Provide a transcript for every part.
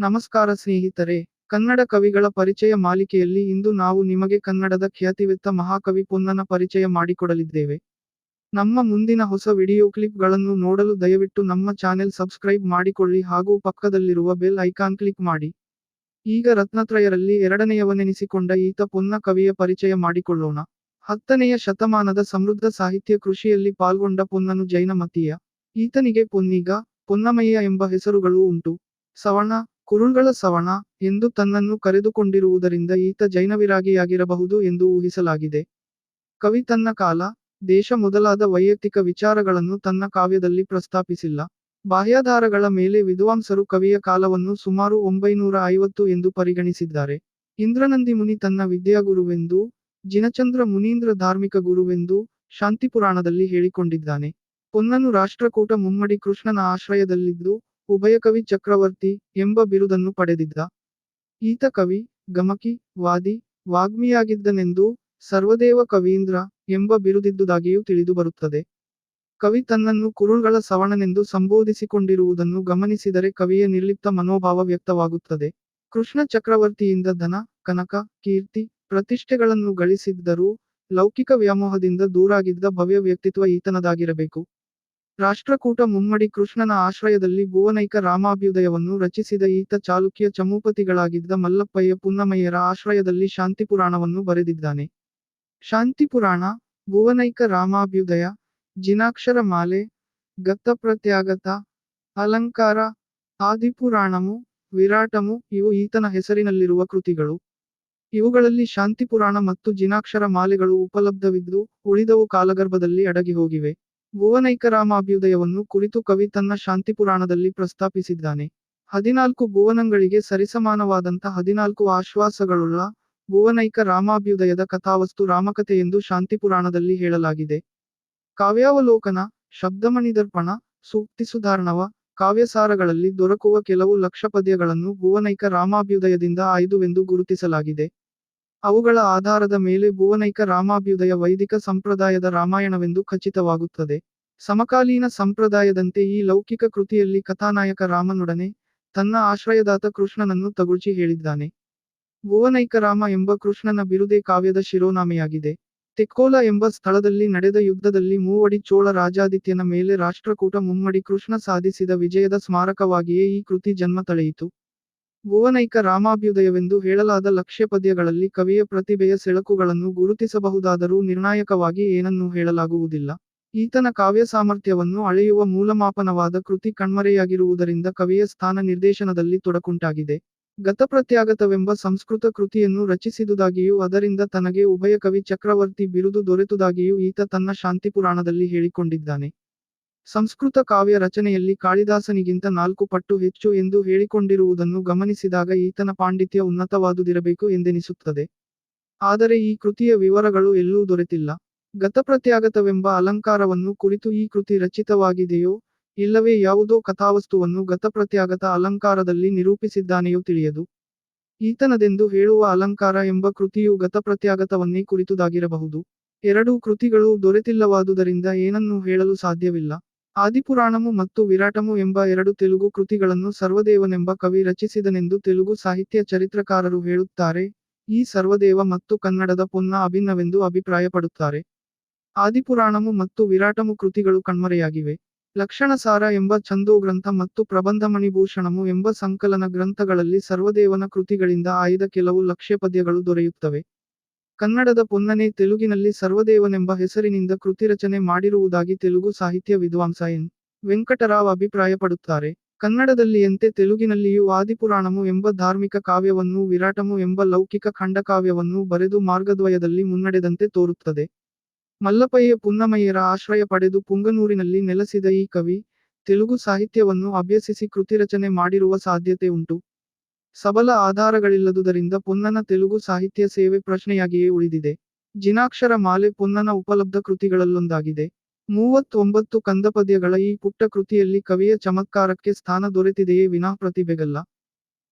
ನಮಸ್ಕಾರ ಸ್ನೇಹಿತರೆ, ಕನ್ನಡ ಕವಿಗಳ ಪರಿಚಯ ಮಾಲಿಕೆಯಲ್ಲಿ ಇಂದು ನಾವು ನಿಮಗೆ ಕನ್ನಡದ ಖ್ಯಾತಿವೆತ್ತ ಮಹಾಕವಿ ಪೊನ್ನನ ಪರಿಚಯ ಮಾಡಿಕೊಡಲಿದ್ದೇವೆ. ನಮ್ಮ ಮುಂದಿನ ಹೊಸ ವಿಡಿಯೋ ಕ್ಲಿಪ್ಗಳನ್ನು ನೋಡಲು ದಯವಿಟ್ಟು ನಮ್ಮ ಚಾನೆಲ್ ಸಬ್ಸ್ಕ್ರೈಬ್ ಮಾಡಿಕೊಳ್ಳಿ ಹಾಗೂ ಪಕ್ಕದಲ್ಲಿರುವ ಬೆಲ್ ಐಕಾನ್ ಕ್ಲಿಕ್ ಮಾಡಿ. ಈಗ ರತ್ನತ್ರಯರಲ್ಲಿ ಎರಡನೆಯವನೆನಿಸಿಕೊಂಡ ಈತ ಪೊನ್ನ ಕವಿಯ ಪರಿಚಯ ಮಾಡಿಕೊಳ್ಳೋಣ. ಹತ್ತನೆಯ ಶತಮಾನದ ಸಮೃದ್ಧ ಸಾಹಿತ್ಯ ಕೃಷಿಯಲ್ಲಿ ಪಾಲ್ಗೊಂಡ ಪೊನ್ನನು ಜೈನಮತೀಯ. ಈತನಿಗೆ ಪೊನ್ನಿಗ, ಪೊನ್ನಮಯ್ಯ ಎಂಬ ಹೆಸರುಗಳು ಉಂಟು. ಸವಣ ಕುರುಳ್ಗಳ ಸವಣ ಎಂದು ತನ್ನನ್ನು ಕರೆದುಕೊಂಡಿರುವುದರಿಂದ ಈತ ಜೈನವಿರಾಗಿಯಾಗಿರಬಹುದು ಎಂದು ಊಹಿಸಲಾಗಿದೆ. ಕವಿ ತನ್ನ ಕಾಲ, ದೇಶ ಮೊದಲಾದ ವೈಯಕ್ತಿಕ ವಿಚಾರಗಳನ್ನು ತನ್ನ ಕಾವ್ಯದಲ್ಲಿ ಪ್ರಸ್ತಾಪಿಸಿಲ್ಲ. ಬಾಹ್ಯಾಧಾರಗಳ ಮೇಲೆ ವಿದ್ವಾಂಸರು ಕವಿಯ ಕಾಲವನ್ನು ಸುಮಾರು ಒಂಬೈನೂರ ಐವತ್ತು ಎಂದು ಪರಿಗಣಿಸಿದ್ದಾರೆ. ಇಂದ್ರನಂದಿ ಮುನಿ ತನ್ನ ವಿದ್ಯಾಗುರುವೆಂದು ಜಿನಚಂದ್ರ ಮುನೀಂದ್ರ ಧಾರ್ಮಿಕ ಗುರುವೆಂದು ಶಾಂತಿಪುರಾಣದಲ್ಲಿ ಹೇಳಿಕೊಂಡಿದ್ದಾನೆ. ಪೊನ್ನನು ರಾಷ್ಟ್ರಕೂಟ ಮುಮ್ಮಡಿ ಕೃಷ್ಣನ ಆಶ್ರಯದಲ್ಲಿದ್ದು ಉಭಯಕವಿ ಚಕ್ರವರ್ತಿ ಎಂಬ ಬಿರುದನ್ನು ಪಡೆದಿದ್ದ. ಈತ ಕವಿ, ಗಮಕಿ, ವಾದಿ, ವಾಗ್ಮಿಯಾಗಿದ್ದನೆಂದು ಸರ್ವದೇವ ಕವೀಂದ್ರ ಎಂಬ ಬಿರುದಿದ್ದುದಾಗಿಯೂ ತಿಳಿದುಬರುತ್ತದೆ ಕವಿ ತನ್ನನ್ನು ಕುರುಳ್ಗಳ ಸವಣನೆಂದು ಸಂಬೋಧಿಸಿಕೊಂಡಿರುವುದನ್ನು ಗಮನಿಸಿದರೆ ಕವಿಯ ನಿರ್ಲಿಪ್ತ ಮನೋಭಾವ ವ್ಯಕ್ತವಾಗುತ್ತದೆ. ಕೃಷ್ಣ ಚಕ್ರವರ್ತಿಯಿಂದ ಧನ, ಕನಕ, ಕೀರ್ತಿ, ಪ್ರತಿಷ್ಠೆಗಳನ್ನು ಗಳಿಸಿದ್ದರೂ ಲೌಕಿಕ ವ್ಯಾಮೋಹದಿಂದ ದೂರಾಗಿದ್ದ ಭವ್ಯ ವ್ಯಕ್ತಿತ್ವ ಈತನದಾಗಿರಬೇಕು. ರಾಷ್ಟ್ರಕೂಟ ಮುಮ್ಮಡಿ ಕೃಷ್ಣನ ಆಶ್ರಯದಲ್ಲಿ ಭುವನೈಕ ರಾಮಾಭ್ಯುದಯವನ್ನು ರಚಿಸಿದ ಈತ ಚಾಲುಕ್ಯ ಚಮೂಪತಿಗಳಾಗಿದ್ದ ಮಲ್ಲಪ್ಪಯ್ಯ ಪುನ್ನಮಯ್ಯರ ಆಶ್ರಯದಲ್ಲಿ ಶಾಂತಿಪುರಾಣವನ್ನು ಬರೆದಿದ್ದಾನೆ. ಶಾಂತಿಪುರಾಣ, ಭುವನೈಕ ರಾಮಾಭ್ಯುದಯ, ಜಿನಾಕ್ಷರ ಮಾಲೆ ಗತ್ತಪ್ರತ್ಯಾಗತ ಅಲಂಕಾರ, ಆದಿಪುರಾಣಮು, ವಿರಾಟಮು ಇವು ಈತನ ಹೆಸರಿನಲ್ಲಿರುವ ಕೃತಿಗಳು. ಇವುಗಳಲ್ಲಿ ಶಾಂತಿಪುರಾಣ ಮತ್ತು ಜಿನಾಕ್ಷರ ಮಾಲೆಗಳು ಉಪಲಬ್ಧವಿದ್ದು ಉಳಿದವು ಕಾಲಗರ್ಭದಲ್ಲಿ ಅಡಗಿ ಹೋಗಿವೆ ಭುವನೈಕರಾಮಾಭ್ಯುದಯವನ್ನು ಕುರಿತು ಕವಿ ತನ್ನ ಶಾಂತಿಪುರಾಣದಲ್ಲಿ ಪ್ರಸ್ತಾಪಿಸಿದ್ದಾನೆ. ಹದಿನಾಲ್ಕು ಭುವನಗಳಿಗೆ ಸರಿಸಮಾನವಾದಂಥ ಹದಿನಾಲ್ಕು ಆಶ್ವಾಸಗಳುಳ್ಳ ಭುವನೈಕ ರಾಮಾಭ್ಯುದಯದ ಕಥಾವಸ್ತು ರಾಮಕಥೆ ಎಂದು ಶಾಂತಿಪುರಾಣದಲ್ಲಿ ಹೇಳಲಾಗಿದೆ. ಕಾವ್ಯಾವಲೋಕನ, ಶಬ್ದಮಣಿದರ್ಪಣ, ಸೂಕ್ತಿ ಸುಧಾರಣವ, ಕಾವ್ಯಸಾರಗಳಲ್ಲಿ ದೊರಕುವ ಕೆಲವು ಲಕ್ಷಪದ್ಯಗಳನ್ನು ಭುವನೈಕ ರಾಮಾಭ್ಯುದಯದಿಂದ ಆಯ್ದುವೆಂದು ಗುರುತಿಸಲಾಗಿದೆ. ಅವುಗಳ ಆಧಾರದ ಮೇಲೆ ಭುವನೈಕ ರಾಮಾಭ್ಯುದಯ ವೈದಿಕ ಸಂಪ್ರದಾಯದ ರಾಮಾಯಣವೆಂದು ಖಚಿತವಾಗುತ್ತದೆ. ಸಮಕಾಲೀನ ಸಂಪ್ರದಾಯದಂತೆ ಈ ಲೌಕಿಕ ಕೃತಿಯಲ್ಲಿ ಕಥಾನಾಯಕ ರಾಮನೊಡನೆ ತನ್ನ ಆಶ್ರಯದಾತ ಕೃಷ್ಣನನ್ನು ತಗುಳ್ಚಿ ಹೇಳಿದ್ದಾನೆ. ಭುವನೈಕ ರಾಮ ಎಂಬ ಕೃಷ್ಣನ ಬಿರುದೆ ಕಾವ್ಯದ ಶಿರೋನಾಮೆಯಾಗಿದೆ. ತೆಕ್ಕೋಲ ಎಂಬ ಸ್ಥಳದಲ್ಲಿ ನಡೆದ ಯುದ್ಧದಲ್ಲಿ ಮೂವಡಿ ಚೋಳ ರಾಜಾದಿತ್ಯನ ಮೇಲೆ ರಾಷ್ಟ್ರಕೂಟ ಮುಮ್ಮಡಿ ಕೃಷ್ಣ ಸಾಧಿಸಿದ ವಿಜಯದ ಸ್ಮಾರಕವಾಗಿಯೇ ಈ ಕೃತಿ ಜನ್ಮ ತಳೆಯಿತು. ಭುವನೈಕ ರಾಮಾಭ್ಯುದಯವೆಂದು ಹೇಳಲಾದ ಲಕ್ಷ್ಯಪದ್ಯಗಳಲ್ಲಿ ಕವಿಯ ಪ್ರತಿಭೆಯ ಸೆಳಕುಗಳನ್ನು ಗುರುತಿಸಬಹುದಾದರೂ ನಿರ್ಣಾಯಕವಾಗಿ ಏನನ್ನೂ ಹೇಳಲಾಗುವುದಿಲ್ಲ. ಈತನ ಕಾವ್ಯ ಸಾಮರ್ಥ್ಯವನ್ನು ಅಳೆಯುವ ಮೂಲಮಾಪನವಾದ ಕೃತಿ ಕಣ್ಮರೆಯಾಗಿರುವುದರಿಂದ ಕವಿಯ ಸ್ಥಾನ ನಿರ್ದೇಶನದಲ್ಲಿ ತೊಡಕುಂಟಾಗಿದೆ. ಗತಪ್ರತ್ಯಾಗತವೆಂಬ ಸಂಸ್ಕೃತ ಕೃತಿಯನ್ನು ರಚಿಸಿದುದಾಗಿಯೂ ಅದರಿಂದ ತನಗೆ ಉಭಯ ಕವಿ ಚಕ್ರವರ್ತಿ ಬಿರುದು ದೊರೆತುದಾಗಿಯೂ ಈತ ತನ್ನ ಶಾಂತಿಪುರಾಣದಲ್ಲಿ ಹೇಳಿಕೊಂಡಿದ್ದಾನೆ. ಸಂಸ್ಕೃತ ಕಾವ್ಯ ರಚನೆಯಲ್ಲಿ ಕಾಳಿದಾಸನಿಗಿಂತ ನಾಲ್ಕು ಪಟ್ಟು ಹೆಚ್ಚು ಎಂದು ಹೇಳಿಕೊಂಡಿರುವುದನ್ನು ಗಮನಿಸಿದಾಗ ಈತನ ಪಾಂಡಿತ್ಯ ಉನ್ನತವಾದುದಿರಬೇಕು ಎಂದೆನಿಸುತ್ತದೆ. ಆದರೆ ಈ ಕೃತಿಯ ವಿವರಗಳು ಎಲ್ಲೂ ದೊರೆತಿಲ್ಲ. ಗತಪ್ರತ್ಯಾಗತವೆಂಬ ಅಲಂಕಾರವನ್ನು ಕುರಿತು ಈ ಕೃತಿ ರಚಿತವಾಗಿದೆಯೋ ಇಲ್ಲವೇ ಯಾವುದೋ ಕಥಾವಸ್ತುವನ್ನು ಗತಪ್ರತ್ಯಾಗತ ಅಲಂಕಾರದಲ್ಲಿ ನಿರೂಪಿಸಿದ್ದಾನೆಯೋ ತಿಳಿಯದು. ಈತನದೆಂದು ಹೇಳುವ ಅಲಂಕಾರ ಎಂಬ ಕೃತಿಯು ಗತಪ್ರತ್ಯಾಗತವನ್ನೇ ಕುರಿತುದಾಗಿರಬಹುದು. ಎರಡೂ ಕೃತಿಗಳು ದೊರೆತಿಲ್ಲವಾದುದರಿಂದ ಏನನ್ನೂ ಹೇಳಲು ಸಾಧ್ಯವಿಲ್ಲ. ಆದಿಪುರಾಣಮು ಮತ್ತು ವಿರಾಟಮು ಎಂಬ ಎರಡು ತೆಲುಗು ಕೃತಿಗಳನ್ನು ಸರ್ವದೇವನೆಂಬ ಕವಿ ರಚಿಸಿದನೆಂದು ತೆಲುಗು ಸಾಹಿತ್ಯ ಚರಿತ್ರಕಾರರು ಹೇಳುತ್ತಾರೆ. ಈ ಸರ್ವದೇವ ಮತ್ತು ಕನ್ನಡದ ಪೊನ್ನ ಅಭಿನ್ನವೆಂದು ಅಭಿಪ್ರಾಯಪಡುತ್ತಾರೆ. ಆದಿಪುರಾಣಮು ಮತ್ತು ವಿರಾಟಮು ಕೃತಿಗಳು ಕಣ್ಮರೆಯಾಗಿವೆ. ಲಕ್ಷಣಸಾರ ಎಂಬ ಛಂದೋಗ್ರಂಥ ಮತ್ತು ಪ್ರಬಂಧಮಣಿಭೂಷಣಮು ಎಂಬ ಸಂಕಲನ ಗ್ರಂಥಗಳಲ್ಲಿ ಸರ್ವದೇವನ ಕೃತಿಗಳಿಂದ ಆಯ್ದ ಕೆಲವು ಲಕ್ಷ್ಯಪದ್ಯಗಳು ದೊರೆಯುತ್ತವೆ. ಕನ್ನಡದ ಪೊನ್ನನೆ ತೆಲುಗಿನಲ್ಲಿ ಸರ್ವದೇವನೆಂಬ ಹೆಸರಿನಿಂದ ಕೃತಿ ರಚನೆ ಮಾಡಿರುವುದಾಗಿ ತೆಲುಗು ಸಾಹಿತ್ಯ ವಿದ್ವಾಂಸ ಎನ್. ವೆಂಕಟರಾವ್ ಅಭಿಪ್ರಾಯಪಡುತ್ತಾರೆ. ಕನ್ನಡದಲ್ಲಿಯಂತೆ ತೆಲುಗಿನಲ್ಲಿಯೂ ಆದಿಪುರಾಣಮು ಎಂಬ ಧಾರ್ಮಿಕ ಕಾವ್ಯವನ್ನೂ, ವಿರಾಟಮು ಎಂಬ ಲೌಕಿಕ ಖಂಡಕಾವ್ಯವನ್ನೂ ಬರೆದು ಮಾರ್ಗದ್ವಯದಲ್ಲಿ ಮುನ್ನಡೆದಂತೆ ತೋರುತ್ತದೆ. ಮಲ್ಲಪಯ್ಯ ಪುನ್ನಮಯ್ಯರ ಆಶ್ರಯ ಪಡೆದು ಪುಂಗನೂರಿನಲ್ಲಿ ನೆಲೆಸಿದ ಈ ಕವಿ, ತೆಲುಗು ಸಾಹಿತ್ಯವನ್ನು ಅಭ್ಯಸಿಸಿ ಕೃತಿ ರಚನೆ ಮಾಡಿರುವ ಸಾಧ್ಯತೆ ಉಂಟು. ಸಬಲ ಆಧಾರಗಳಿಲ್ಲದುದರಿಂದ ಪೊನ್ನನ ತೆಲುಗು ಸಾಹಿತ್ಯ ಸೇವೆ ಪ್ರಶ್ನೆಯಾಗಿಯೇ ಉಳಿದಿದೆ. ಜಿನಾಕ್ಷರ ಮಾಲೆ ಪೊನ್ನನ ಉಪಲಬ್ಧ ಕೃತಿಗಳಲ್ಲೊಂದಾಗಿದೆ. ಮೂವತ್ತೊಂಬತ್ತು ಕಂದಪದ್ಯಗಳ ಈ ಪುಟ್ಟ ಕೃತಿಯಲ್ಲಿ ಕವಿಯ ಚಮತ್ಕಾರಕ್ಕೆ ಸ್ಥಾನ ದೊರೆತಿದೆಯೇ ವಿನಾ ಪ್ರತಿಭೆಗಲ್ಲ.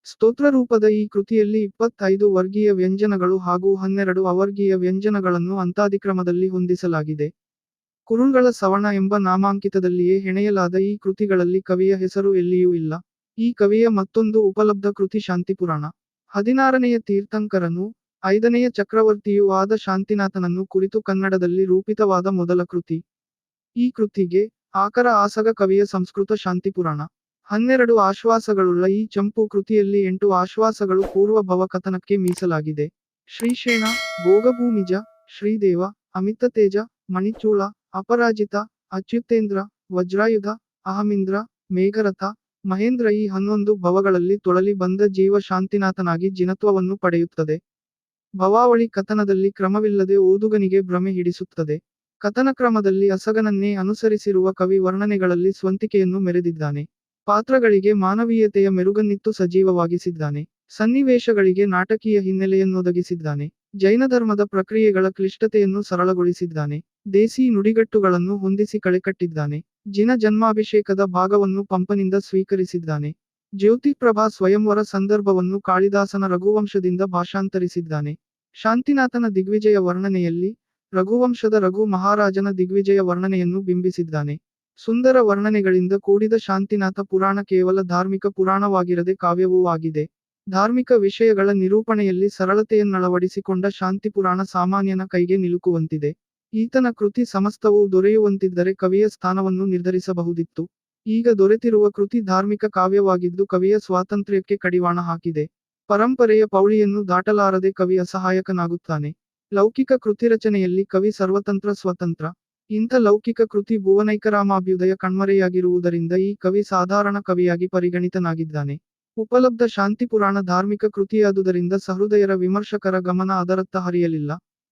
ಸ್ತೋತ್ರರೂಪದ ಈ ಕೃತಿಯಲ್ಲಿ ಇಪ್ಪತ್ತೈದು ವರ್ಗೀಯ ವ್ಯಂಜನಗಳು ಹಾಗೂ ಹನ್ನೆರಡು ಅವರ್ಗೀಯ ವ್ಯಂಜನಗಳನ್ನು ಅಂತಾದಿಕ್ರಮದಲ್ಲಿ ಹೊಂದಿಸಲಾಗಿದೆ. ಕುರುಳ್ಗಳ ಸವಣ ಎಂಬ ನಾಮಾಂಕಿತದಲ್ಲಿಯೇ ಹೆಣೆಯಲಾದ ಈ ಕೃತಿಗಳಲ್ಲಿ ಕವಿಯ ಹೆಸರು ಎಲ್ಲಿಯೂ ಇಲ್ಲ. ಈ ಕವಿಯ ಮತ್ತೊಂದು ಉಪಲಬ್ಧ ಕೃತಿ ಶಾಂತಿಪುರಾಣ. ಹದಿನಾರನೆಯ ತೀರ್ಥಂಕರನು, ಐದನೆಯ ಚಕ್ರವರ್ತಿಯು ಆದ ಶಾಂತಿನಾಥನನ್ನು ಕುರಿತು ಕನ್ನಡದಲ್ಲಿ ರೂಪಿತವಾದ ಮೊದಲ ಕೃತಿ. ಈ ಕೃತಿಗೆ ಆಕರ ಆಸಗ ಕವಿಯ ಸಂಸ್ಕೃತ ಶಾಂತಿಪುರಾಣ. ಹನ್ನೆರಡು ಆಶ್ವಾಸಗಳುಳ್ಳ ಈ ಚಂಪು ಕೃತಿಯಲ್ಲಿ ಎಂಟು ಆಶ್ವಾಸಗಳು ಪೂರ್ವ ಭವಕಥನಕ್ಕೆ ಮೀಸಲಾಗಿದೆ. ಶ್ರೀಶೇಣ, ಭೋಗಭೂಮಿಜ, ಶ್ರೀದೇವ ಅಮಿತತೇಜ ಮಣಿಚೂಳ, ಅಪರಾಜಿತ, ಅಚ್ಯುತೇಂದ್ರ, ವಜ್ರಾಯುಧ, ಅಹಮೀಂದ್ರ, ಮೇಘರಥ ಮಹೇಂದ್ರ ಈ ಹನ್ನೊಂದು ಭವಗಳಲ್ಲಿ ತೊಳಲಿ ಬಂದ ಜೀವ ಶಾಂತಿನಾಥನಾಗಿ ಜಿನತ್ವವನ್ನು ಪಡೆಯುತ್ತದೆ. ಭವಾವಳಿ ಕಥನದಲ್ಲಿ ಕ್ರಮವಿಲ್ಲದೆ ಓದುಗನಿಗೆ ಭ್ರಮೆ ಹಿಡಿಸುತ್ತದೆ. ಕಥನ ಕ್ರಮದಲ್ಲಿ ಅಸಗನನ್ನೇ ಅನುಸರಿಸಿರುವ ಕವಿ ವರ್ಣನೆಗಳಲ್ಲಿ ಸ್ವಂತಿಕೆಯನ್ನು ಮೆರೆದಿದ್ದಾನೆ. ಪಾತ್ರಗಳಿಗೆ ಮಾನವೀಯತೆಯ ಮೆರುಗನ್ನಿತ್ತು ಸಜೀವವಾಗಿಸಿದ್ದಾನೆ. ಸನ್ನಿವೇಶಗಳಿಗೆ ನಾಟಕೀಯ ಹಿನ್ನೆಲೆಯನ್ನೊದಗಿಸಿದ್ದಾನೆ. ಜೈನ ಧರ್ಮದ ಪ್ರಕ್ರಿಯೆಗಳ ಕ್ಲಿಷ್ಟತೆಯನ್ನು ಸರಳಗೊಳಿಸಿದ್ದಾನೆ. ದೇಸಿ ನುಡಿಗಟ್ಟುಗಳನ್ನು ಹೊಂದಿಸಿ ಕಳೆಕಟ್ಟಿದ್ದಾನೆ. ಜಿನ ಜನ್ಮಾಭಿಷೇಕದ ಭಾಗವನ್ನು ಪಂಪನಿಂದ ಸ್ವೀಕರಿಸಿದ್ದಾನೆ. ಜ್ಯೋತಿಪ್ರಭಾ ಸ್ವಯಂವರ ಸಂದರ್ಭವನ್ನು ಕಾಳಿದಾಸನ ರಘುವಂಶದಿಂದ ಭಾಷಾಂತರಿಸಿದ್ದಾನೆ. ಶಾಂತಿನಾಥನ ದಿಗ್ವಿಜಯ ವರ್ಣನೆಯಲ್ಲಿ ರಘುವಂಶದ ರಘು ಮಹಾರಾಜನ ದಿಗ್ವಿಜಯ ವರ್ಣನೆಯನ್ನು ಬಿಂಬಿಸಿದ್ದಾನೆ. ಸುಂದರ ವರ್ಣನೆಗಳಿಂದ ಕೂಡಿದ ಶಾಂತಿನಾಥ ಪುರಾಣ ಕೇವಲ ಧಾರ್ಮಿಕ ಪುರಾಣವಾಗಿರದೆ ಕಾವ್ಯವೂ ಆಗಿದೆ. ಧಾರ್ಮಿಕ ವಿಷಯಗಳ ನಿರೂಪಣೆಯಲ್ಲಿ ಸರಳತೆಯನ್ನಳವಡಿಸಿಕೊಂಡ ಶಾಂತಿಪುರಾಣ ಸಾಮಾನ್ಯನ ಕೈಗೆ ನಿಲುಕುವಂತಿದೆ. ಈತನ ಕೃತಿ ಸಮಸ್ತವೂ ದೊರೆಯುವಂತಿದ್ದರೆ ಕವಿಯ ಸ್ಥಾನವನ್ನು ನಿರ್ಧರಿಸಬಹುದಿತ್ತು. ಈಗ ದೊರೆತಿರುವ ಕೃತಿ ಧಾರ್ಮಿಕ ಕಾವ್ಯವಾಗಿದ್ದು ಕವಿಯ ಸ್ವಾತಂತ್ರ್ಯಕ್ಕೆ ಕಡಿವಾಣ ಹಾಕಿದೆ. ಪರಂಪರೆಯ ಪೌಳಿಯನ್ನು ದಾಟಲಾರದೆ ಕವಿ ಅಸಹಾಯಕನಾಗುತ್ತಾನೆ. ಲೌಕಿಕ ಕೃತಿ ರಚನೆಯಲ್ಲಿ ಕವಿ ಸರ್ವತಂತ್ರ ಸ್ವತಂತ್ರ. ಇಂಥ ಲೌಕಿಕ ಕೃತಿ ಭುವನೈಕರಾಮಾಭ್ಯುದಯ ಕಣ್ಮರೆಯಾಗಿರುವುದರಿಂದ ಈ ಕವಿ ಸಾಧಾರಣ ಕವಿಯಾಗಿ ಪರಿಗಣಿತನಾಗಿದ್ದಾನೆ. ಉಪಲಬ್ಧ ಶಾಂತಿಪುರಾಣ ಧಾರ್ಮಿಕ ಕೃತಿಯಾದುದರಿಂದ ಸಹೃದಯರ ವಿಮರ್ಶಕರ ಗಮನ ಅದರತ್ತ ಹರಿಯಲಿಲ್ಲ.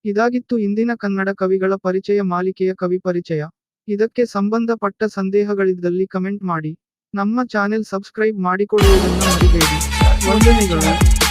ಇದಾಗಿತ್ತು ಇಂದಿನ ಕನ್ನಡ ಕವಿಗಳ ಪರಿಚಯ ಮಾಲಿಕೆಯ ಕವಿ ಪರಿಚಯ. ಇದಕ್ಕೆ ಸಂಬಂಧಪಟ್ಟ ಸಂದೇಹಗಳಿದ್ದಲ್ಲಿ ಕಮೆಂಟ್ ಮಾಡಿ. ನಮ್ಮ ಚಾನೆಲ್ ಸಬ್ಸ್ಕ್ರೈಬ್ ಮಾಡಿಕೊಳ್ಳುವುದನ್ನು ಮರಿಬೇಡಿ. ವಂದನೆಗಳು.